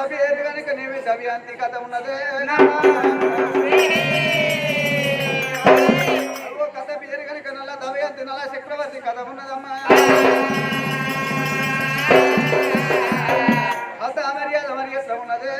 కథ పేరు కనుక నీవి దవ్యాంతి కథ ఉన్నదే? కథ పేరు కనుక నల్ల దవ్యాంతి నల్ల చక్రవర్తి కథ ఉన్నదమ్మా. కథ మర్యాద మర్యాద ఉన్నదే.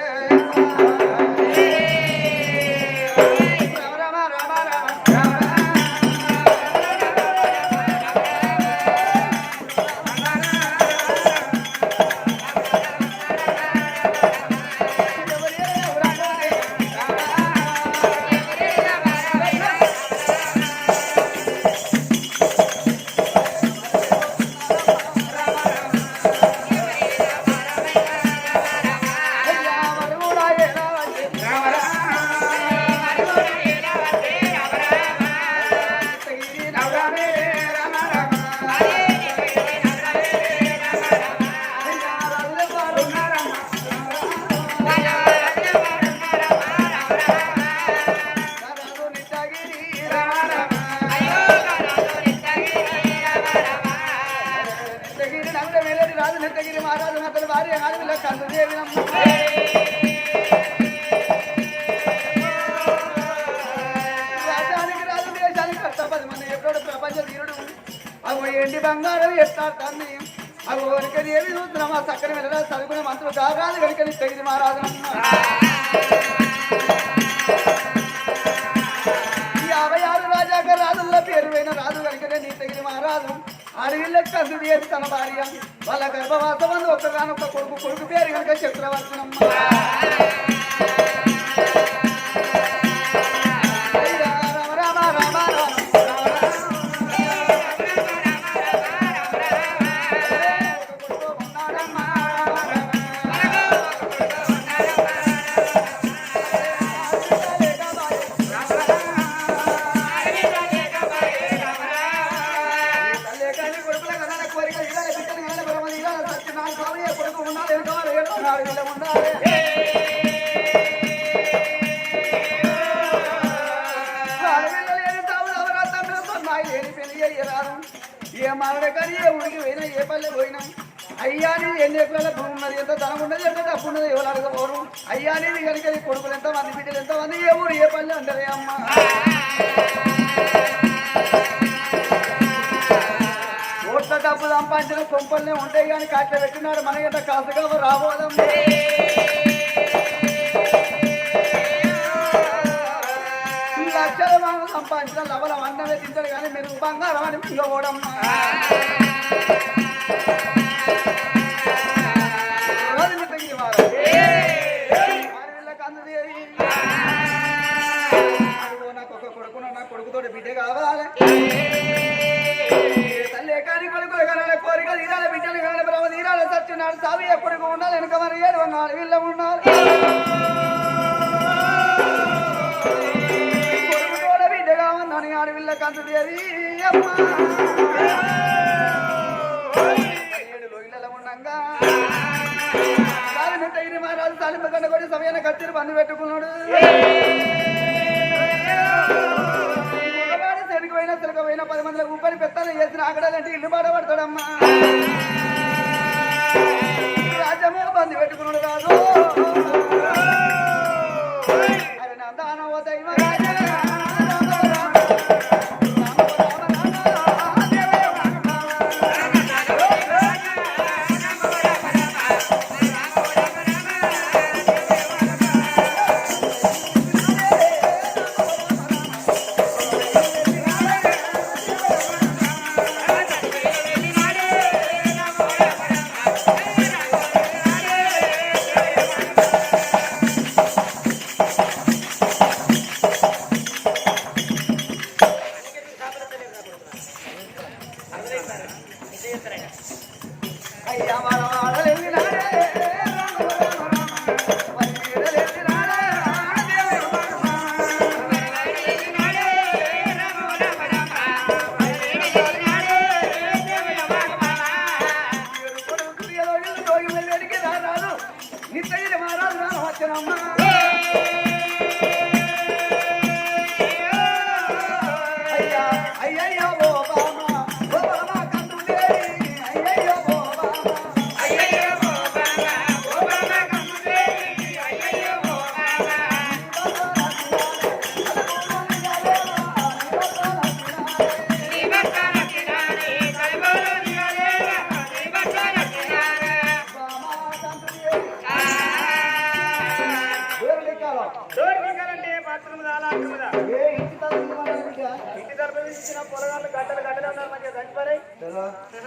చేస్తారు తండ్రి అవి వరకది ఏమి చూస్తున్నాం ఆ చక్కని వెళ్ళరా చదువుకునే మంత్రులు కారాలు వెనుకని తెగిరి మహారాజు యాభై ఆరు రాజాక రాజుల్లో పేరు పోయిన రాజు వెనుకనే నీ తెగిరి మహారాజు. అడవిళ్ళకి కందు చేసి తన భార్య? వాళ్ళ గర్భవాసం ఒక్కగానొక్క కొడుకు కొడుకు పేరు కనుక చక్రవర్తనమ్మ. అయ్యా నీది కనుక నీ కొడుకులు ఎంత మంది బిడ్డలు ఎంత మంది ఏ ఊరు ఏ పల్లె అంటారే అమ్మ? ఓట్ల డబ్బు సంపాదించిన కొంపల్నే ఉంటాయి కానీ కాట్ల పెట్టినాడు మన ఎంత కాసుగా రాబోదాం. లక్షల మనం సంపాదించిన లవలం అన్నమే తింటాడు కానీ మీరు బంగారం అని పిలవడమ్మా వచ్చినాడు సావి ఎప్పటికి ఉండాలి వెనక మరి ఏడు ఉన్నారు వీళ్ళు ఉన్నారు కొడుకుతోడ బిడ్డ కావాలని ఆడవిళ్ళ ఏడు సాలిన తగిన మహారాజు సాలింప కండ కొట్టి సమయాన కత్తిరి బంధు పెట్టుకున్నాడు. మగవాడు చెడుకు పది మందిలో ఊపని పెత్తాలు చేసిన అక్కడ ఇల్లు పాడబడతాడమ్మా రాజ్యమే బంది పెట్టుకున్నాడు రాజు. అయ్యా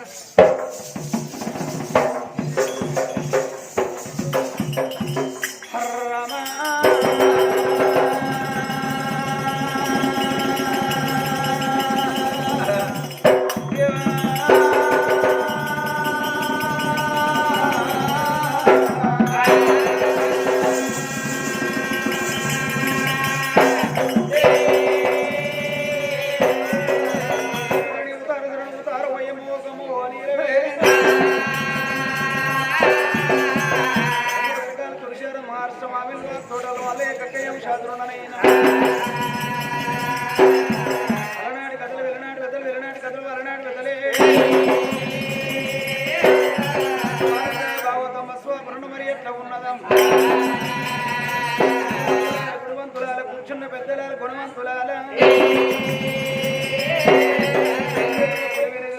Yes. పెద్దలాల గుణవంతులాల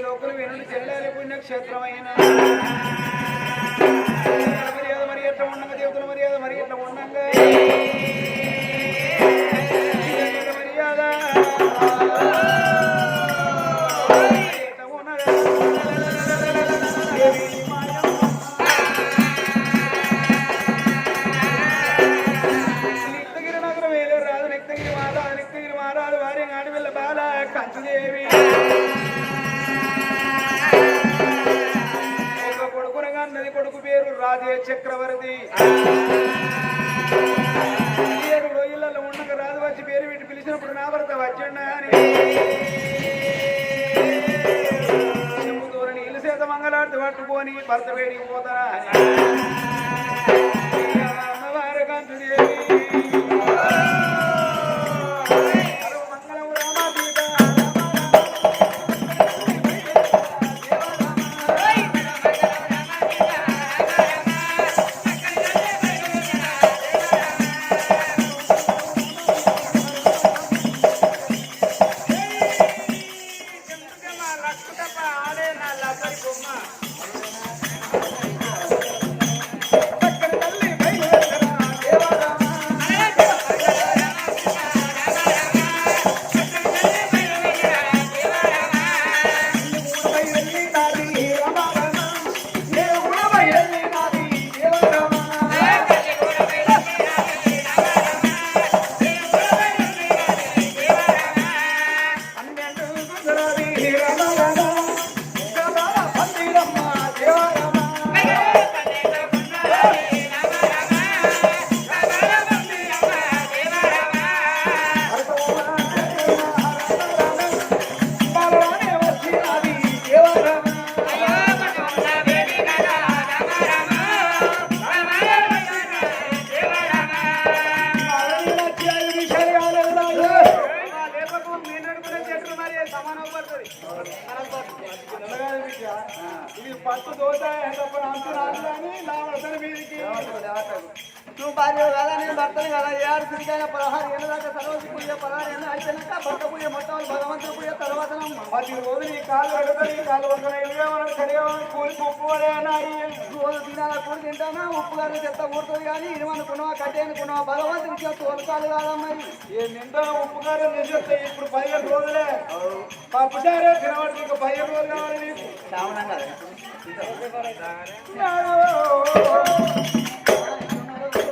లోకలు వెనుడి చెల్లాలి పుణ్యక్షేత్రమైన నది కొడుకు పేరు రాజే చక్రవర్తి. ఏడు రోజులలో ఉండక రాజు వచ్చి పేరు పెట్టి పిలిచినప్పుడు నా భర్త వచ్చిండా అని. ఇల్లు దూర నీళ్ళు చేత మంగళార్తి పట్టుకొని భర్త వేడికి పోతారా అమ్మవారు కంచుదేవి భర్త భగవంతుడు మొత్తం భగవంతుడి తర్వాత పది రోజులు ఈ కాలు అడుగుతాయి ఈ కాలు వంకర ఇల్లేమని కూలి ఉప్పు అన్నాయి రోజు తినాల కూడి తింటానా ఉప్పు గారు చెత్త ఊరుతుంది కానీ ఇది అనుకున్నావా? కట్టే అనుకున్నావా? భగవంతుడికి తోలుకాలు కాదమ్మాయి ఏ నిండా ఉప్పు గారు నిజస్తే ఇప్పుడు పదిహేను రోజులే. పప్పుచారే తినవాడికి ఇంకా పదిహేను రోజులు కావాలి నీకు. శ్రావణం కదా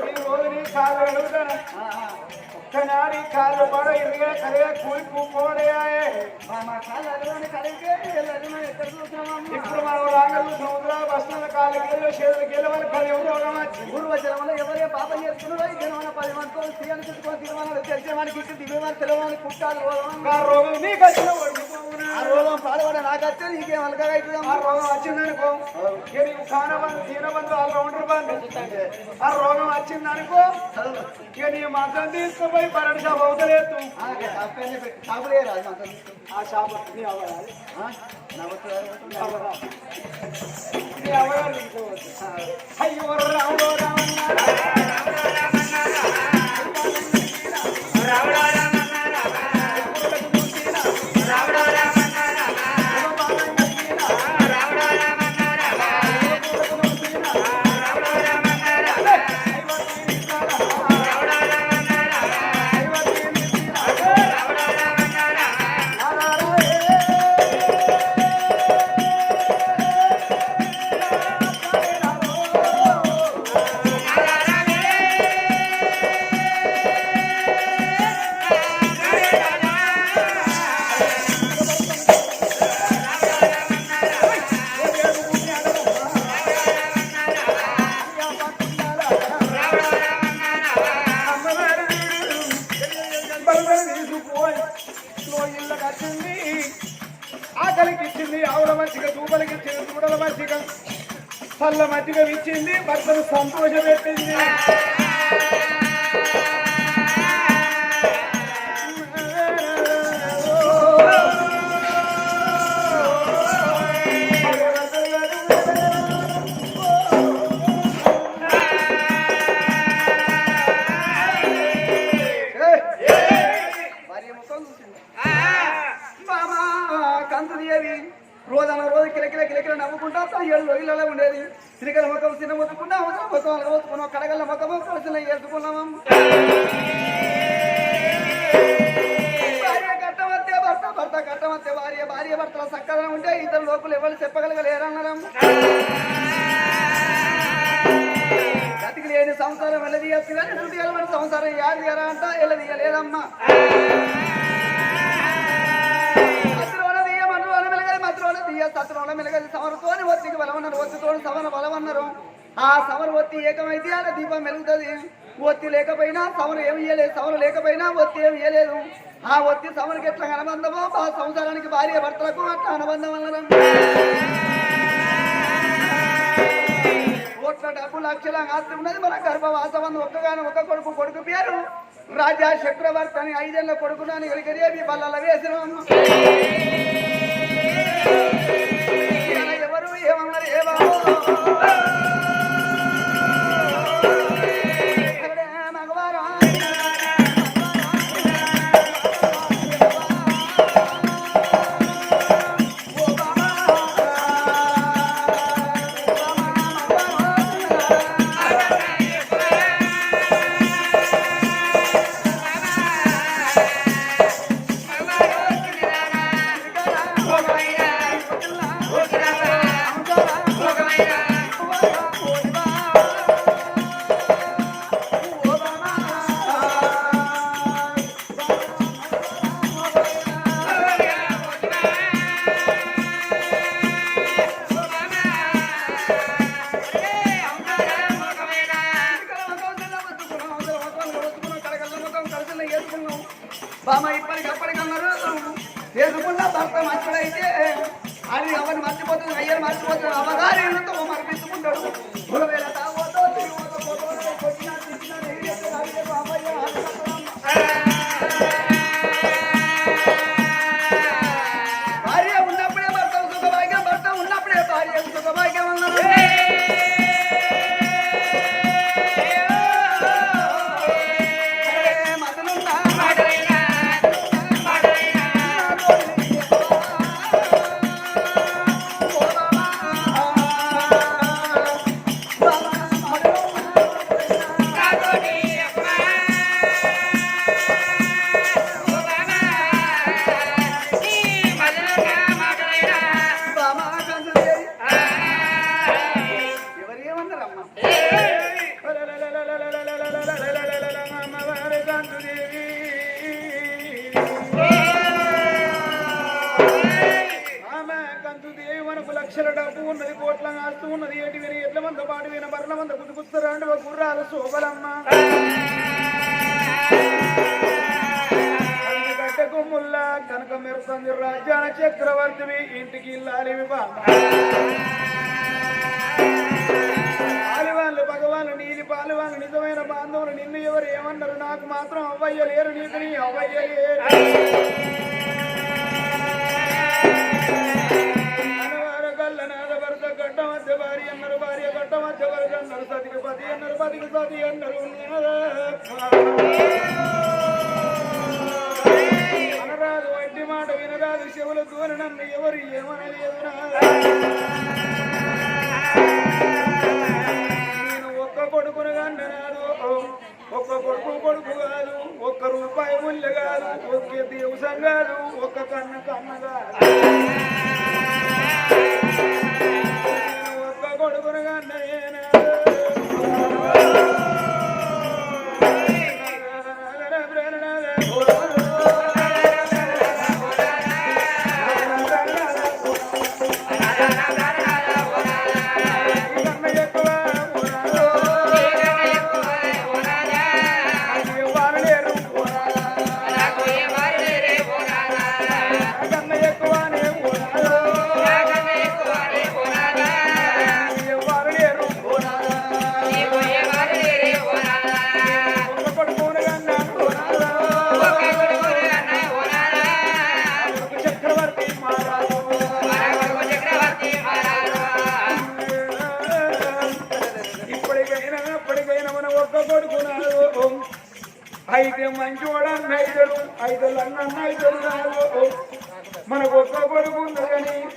ఈ రోజు నీ కాలు అడుగుతాను కూలి మా కాళ్ళు అడగని కలిగితే వెళ్ళని ఎక్కడ చూస్తున్నామా ఇప్పుడు మనం రాగలు సముద్రాలు బస్సుల కాళ్ళు గెలు చేతులు గెలవని పది రోగం వచ్చి పూర్వజన్మలో ఎవరే పాపం చేస్తున్నారో? ఈ జన్మన పది మందితో స్త్రీని చుట్టుకొని తినమని తెలిసేవానికి ఇటు దిగేవాని తెలవని కుట్టాలు రోగం నీకు వచ్చిన? ఆ రోగం పాడబడ నాకైతే నీకేం అలగా ఆ అవుతుందమ్మా రోగం వచ్చిందనుకో ఇక నీకు కానబంధు తీనబంధు వాళ్ళు ఉండరు బంధు ఆ రోగం వచ్చిందనుకో ఇక నీ మంచం తీసుకుపోయి పన్నెండు షాప్ అవుతలేదు షాపులే రాదు అంత ఆ షాప్ నీ నవ్వుతున్నారు నీ అవ్వరా నీ అవ్వగారు తీసుకోవచ్చు అయ్యో రాముడు రామన్నారా నారా ఇచ్చింది దూడల మచ్చిక పళ్ళ మచ్చిక ఇచ్చింది భర్తను సంతోషపెట్టింది భార్య రోజు అన్న రోజు కిలకిల కిలకిల నవ్వుకుంటా తన ఏడు రోజులలో ఉండేది. శ్రీకల ముఖం చిన్న మొత్తుకున్నా అవసరం ముఖం అలగొత్తుకున్నాం కడగల ముఖము కలిసిన వేసుకున్నాం భార్య కట్టమత్తే భర్త భర్త కట్టమత్తే భార్య భార్య భర్తల చక్కగా ఉంటే ఇద్దరు లోపల ఎవరు చెప్పగలగలేరన్నారం. గతికి లేని సంసారం వెళ్ళదీయచ్చు కానీ దుడియలమని సంసారం యాదియరా అంట వెళ్ళదీయలేదమ్మా మెలగది మత్రువన తీయ సత్రువన మెలగది సమరతోని ఒత్తికి బలమన్నారు ఒత్తితోని సవన బలమన్నారు ఆ సమరు ఒత్తి ఏకమైతే అలా దీపం మెలుగుతుంది. ఒత్తి లేకపోయినా సమరు ఏమి ఇయ్యలేదు. సమరు లేకపోయినా ఒత్తి ఏమి ఇయ్యలేదు. ఆ ఒత్తి సవరికి ఎట్లా అనుబంధమో ఆ సంసారానికి భార్య భర్తలకు అట్లా అనుబంధం అన్నారు. కోట్ల డబ్బు లక్షల ఆస్తి ఉన్నది. మన గర్భవాసం ఒక్కగాను ఒక్క కొడుకు కొడుకు పేరు రాజా చక్రవర్తి అని ఐదేళ్ళ కొడుకును అని ఎలిగరేవి బల్లల వేసిన ఏమన్నారు ఏ బాబు బామ ఇప్పటికి అప్పటికన్నారు చేసుకున్న భర్త మంచిడైతే అది అవన్నీ మర్చిపోతుంది అయ్యని మర్చిపోతుంది అవగారి పెట్టుకుంటాడు ఒకవేళ తాగు కనక మెరుసంది రాజ్యాల చక్రవర్తివి ఇంటికి ఇల్లాలి బామ్మ పాలివాళ్ళు భగవాను నీలి పాలివాళ్ళు నిజమైన బాంధవులు నిన్ను ఎవరు ఏమన్నారు? నాకు మాత్రం అవ్వయ్య లేరు నీకు నీ అవ్వయ్య లేరు. భార్య అన్నారు భార్య గడ్డ మధ్య వరకు అన్నారు సతికి పతి అన్నారు పతికి సతి అన్నారు. వినరాదు వంటి మాట వినరాదు శివులతో నన్ను ఎవరు ఏమనలేదు నేను ఒక్క కొడుకును కన్ననాడు ఒక్క కొడుకు కొడుకు కాదు ఒక్క రూపాయి ముళ్ళు కాదు ఒక్క దివసం కాదు ఒక్క కన్న కన్న కాదు.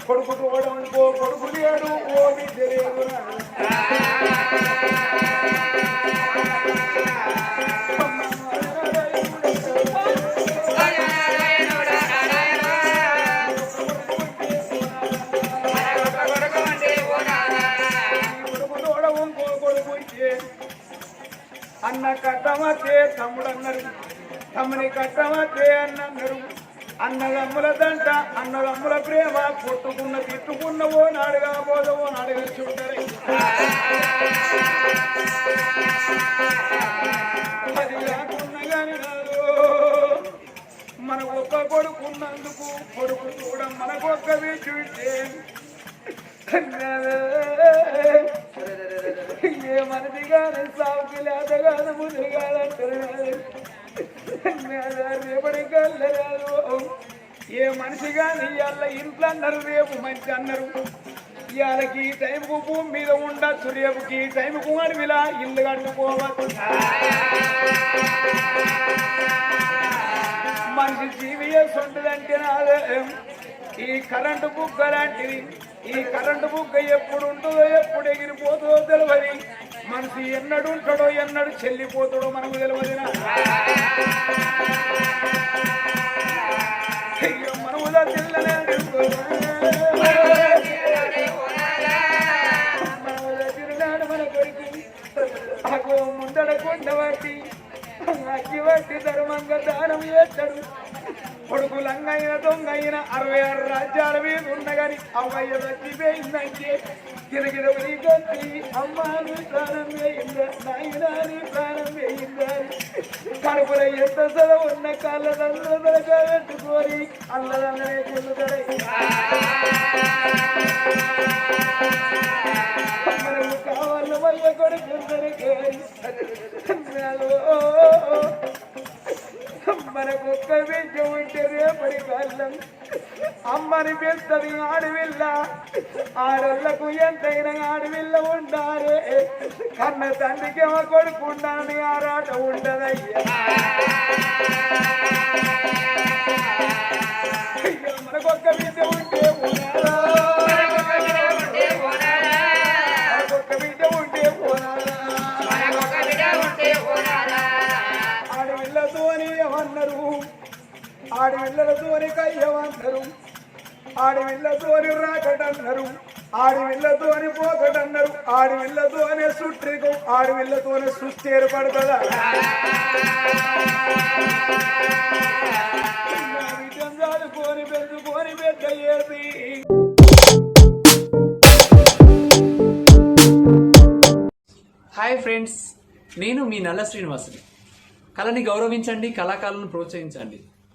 కొడుకు చూడడం కొడుకు లేడు ఓ బిడ్డ అన్న కట్టమతే తమ్ముడు అన్నారు తమ్ముని కట్టమతే అన్న అన్నారు అన్నదమ్ముల దంట అన్నదమ్ముల ప్రేమ కొట్టుకున్న తిట్టుకున్నవో నాడుగా పోదవో నాడుగా చూడరే. అది మన ఒక్క కొడుకున్నందుకు కొడుకు చూడ మనకొక్క చూస్తే ఏ మనది కానీ సాగుకి లేదగాను ముందు కాదంటారు రేపటి కల్లరాదు ఏ మనిషి కానీ ఇవాళ ఇంట్లో అన్నారు రేపు మంచి అన్నారు. ఇవాళకి ఈ టైంకు భూమి మీద ఉండొచ్చు రేపుకి ఈ టైంకు అడవిలా ఇల్లు కట్టుకోవచ్చు మనిషి జీవిఎస్ ఉంటుందంటే నాదే. ఈ కరెంటు బుగ్గ లాంటిది. ఈ కరెంటు బుగ్గ ఎప్పుడు ఉంటుందో ఎప్పుడు ఎగిరిపోతుందో తెలియదు ఎన్నడు ఉంటాడో ఎన్నడు చెల్లిపోతాడో మనకు తెలియదు అయ్యో మనములా తెల్లనే ముందడ కొండవాటి ధర్మంగా దానం చేస్తాడు. కొడుకు లంగైన దొంగైన అరవై ఆరు రాజ్యాల మీద ఉన్న గాని అవ్వయ్య చచ్చిపోయిందంటే గిరగిర కొట్టి అమ్మా నీ ప్రాణం వేయిందా? నాయనా నీ ప్రాణం వేయిందా కడుపుల ఎంత చదువు ఉన్న కళ్ళదండ్రులు పెట్టుకొని అల్లదల్లనే చెల్లుతాయి మనకు కావాల కొడుకు కొడుకుందరికి ఒక్క బిడ్డ ఉంటే రేపటి కాలం అమ్మని పెద్దది ఆడవిల్ల ఆడళ్ళకు ఎంతైనా ఆడవిల్ల ఉండారే. కన్న తండ్రికి ఏమో కొడుకు ఆరాట ఉండదయ్యా. అయ్యో, మనకొక్క బిడ్డ ఆడవిల్లలతోని కయ్యమన్నారు ఆడవిల్లతోని రాకటన్నారు ఆడవిల్లతోని పోకటన్నారు ఆడవిల్లతోనే సుట్రికం ఆడవిల్లతోనే సృష్టి ఏర్పడుతుందా కోరి పెంచుకొని పెద్ద ఏది హాయ్ ఫ్రెండ్స్ నేను మీ నల్ల శ్రీనివాసుని. కళని గౌరవించండి కళాకారులను ప్రోత్సహించండి.